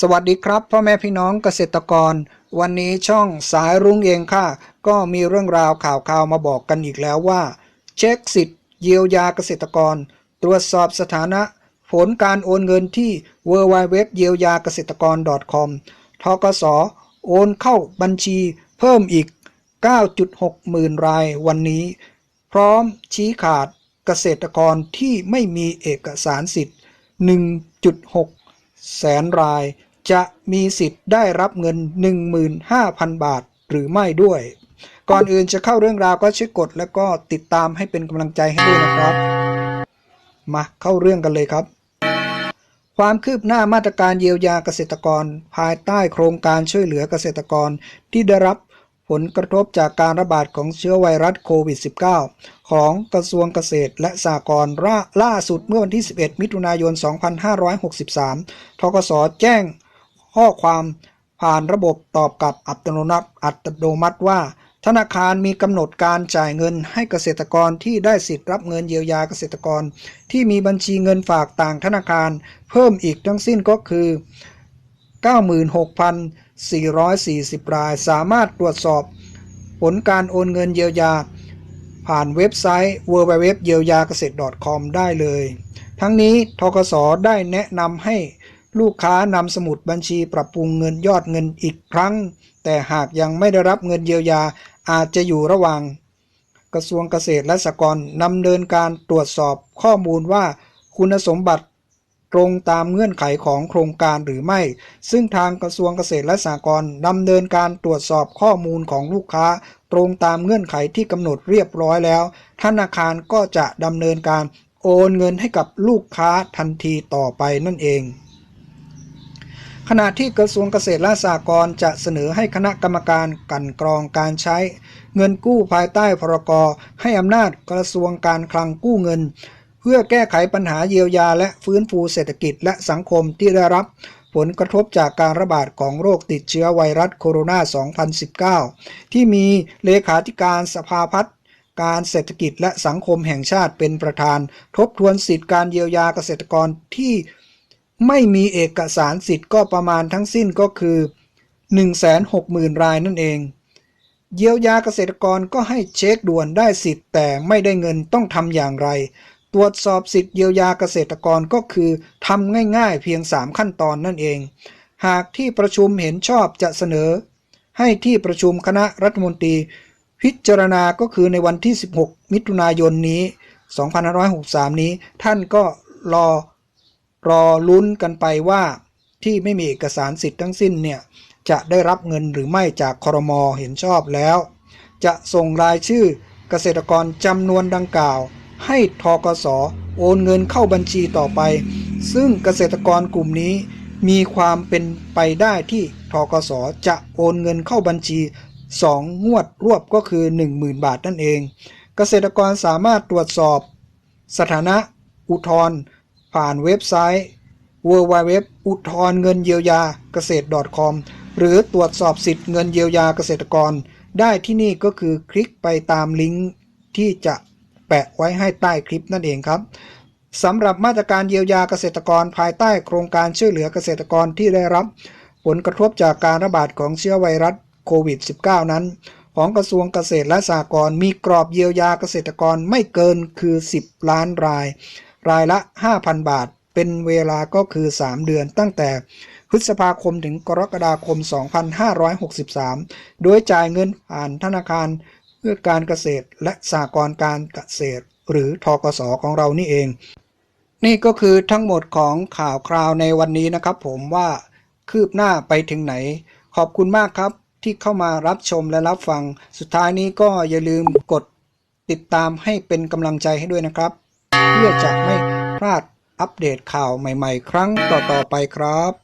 สวัสดีครับพ่อแม่พี่น้องเกษตรกร วันนี้ช่องสายรุ้งเองค่ะ ก็มีเรื่องราวข่าวข่าวมาบอกกันอีกแล้วว่า เช็คสิทธิ์เยียวยาเกษตรกร ตรวจสอบสถานะ ผลการโอนเงินที่ w w w เยียวยาเกษตรกร .com ทกสโอนเข้าบัญชีเพิ่มอีก 9.6 หมื่นรายวันนี้ พร้อมชี้ขาดเกษตรกรที่ไม่มีเอกสารสิทธิ์ 1.6 แสนราย จะมีสิทธิ์ได้รับเงิน 15,000 บาทหรือไม่ด้วย ก่อนอื่นจะเข้าเรื่องราวก็ช่วยกดแล้วก็ติดตามให้เป็นกำลังใจให้ด้วยนะครับ มาเข้าเรื่องกันเลยครับ ความคืบหน้ามาตรการเยียวยาเกษตรกร ภายใต้โครงการช่วยเหลือเกษตรกรที่ได้รับผลกระทบจากการระบาดของเชื้อไวรัสโควิด -19 ของกระทรวงเกษตรและสหกรณ์ล่าสุดเมื่อวันที่ 11 มิถุนายน 2563 ทกสแจ้ง ข้อความผ่านระบบตอบกลับอัตโนมัติอัตโนมัติว่า ธนาคารมีกำหนดการจ่ายเงินให้เกษตรกรที่ได้สิทธิ์รับเงินเยียวยาเกษตรกร ที่มีบัญชีเงินฝากต่างธนาคาร เพิ่มอีกทั้งสิ้นก็คือ 96,440 ราย สามารถตรวจสอบ ผลการโอนเงินเยียวยา ผ่านเว็บไซต์ www เยียวยาเกษตร .com ได้เลย ทั้งนี้ทกสได้แนะนำให้ ลูกค้านำสมุดบัญชีปรับปรุงเงินยอดเงินอีกครั้ง แต่หากยังไม่ได้รับเงินเยียวยาอาจจะอยู่ระหว่าง กระทรวงเกษตรและสหกรณ์นำเนินการตรวจสอบข้อมูลว่าคุณสมบัติตรงตามเงื่อนไขของโครงการหรือไม่ ซึ่งทางกระทรวงเกษตรและสหกรณ์ดำเนินการตรวจสอบข้อมูลของลูกค้า ตรงตามเงื่อนไขที่กำหนดเรียบร้อยแล้ว ธนาคารก็จะดำเนินการโอนเงินให้กับลูกค้าทันทีต่อไปนั่นเอง ขณะที่กระทรวงเกษตรและสหกรณ์จะเสนอให้คณะกรรมการกันกรองการใช้ เงินกู้ภายใต้พรกให้อำนาจกระทรวงการคลังกู้เงิน เพื่อแก้ไขปัญหาเยียวยาและฟื้นฟูเศรษฐกิจและสังคมที่ได้รับ ผลกระทบจากการระบาดของโรคติดเชื้อไวรัสโคโรนา 2019 ที่มีเลขาธิการสภาพัฒน์การเศรษฐกิจและสังคมแห่งชาติเป็นประธาน ทบทวนสิทธิการเยียวยาเกษตรกรที่ ไม่มีเอกสารสิทธิ์ก็ประมาณทั้งสิ้นก็คือ 160,000 รายนั่นเอง เยียวยาเกษตรกรก็ให้เช็คด่วนได้สิทธิ์แต่ไม่ได้เงินต้องทำอย่างไร ตรวจสอบสิทธิ์เยียวยาเกษตรกรก็คือทำง่ายๆเพียง 3 ขั้นตอนนั่นเอง หากที่ประชุมเห็นชอบจะเสนอ ให้ที่ประชุมคณะรัฐมนตรี พิจารณาก็คือในวันที่ 16 มิถุนายนนี้ 2563 นี้ ท่านก็รอ รอลุ้นกันไปว่าที่ไม่มีเอกสารสิทธิ์ทั้งสิ้นเนี่ยจะได้รับเงินหรือไม่จากคอรมอเห็นชอบแล้ว จะส่งรายชื่อเกษตรกรจำนวนดังกล่าว ให้ทกสโอนเงินเข้าบัญชีต่อไป ซึ่งเกษตรกรกลุ่มนี้มีความเป็นไปได้ที่ทกสจะโอนเงินเข้าบัญชี 2 งวดรวบก็คือ 10,000 บาทนั่นเอง เกษตรกรสามารถตรวจสอบ สถานะอุทธรณ์ ผ่านเว็บไซต์ www อุทธรเงินเยียวยาเกษตร .com หรือตรวจสอบสิทธิ์เงินเยียวยาเกษตรกร ได้ที่นี่ก็คือคลิกไปตามลิงก์ที่จะแปะไว้ให้ใต้คลิปนั่นเองครับสำหรับมาตรการเยียวยาเกษตรกรภายใต้โครงการช่วยเหลือเกษตรกรที่ได้รับ ผลกระทบจากการระบาดของเชื้อไวรัสโควิด -19 นั้น ของกระทรวงเกษตรและสหกรณ์มีกรอบเยียวยาเกษตรกรไม่เกินคือ 10 ล้านราย รายละ 5,000 บาท เป็นเวลาก็คือ 3 เดือนตั้งแต่พฤษภาคมถึงกรกฎาคม 2563 โดยจ่ายเงินผ่านธนาคารเพื่อการเกษตรและสหกรณ์การเกษตร หรือทกสของเรานี่เอง นี่ก็คือทั้งหมดของข่าวคราวในวันนี้นะครับผมว่าคืบหน้าไปถึงไหน ขอบคุณมากครับที่เข้ามารับชมและรับฟัง สุดท้ายนี้ก็อย่าลืมกดติดตามให้เป็นกำลังใจให้ด้วยนะครับ เพื่อจะไม่พลาดอัปเดตข่าวใหม่ ๆ ครั้งต่อ ๆ ไปครับ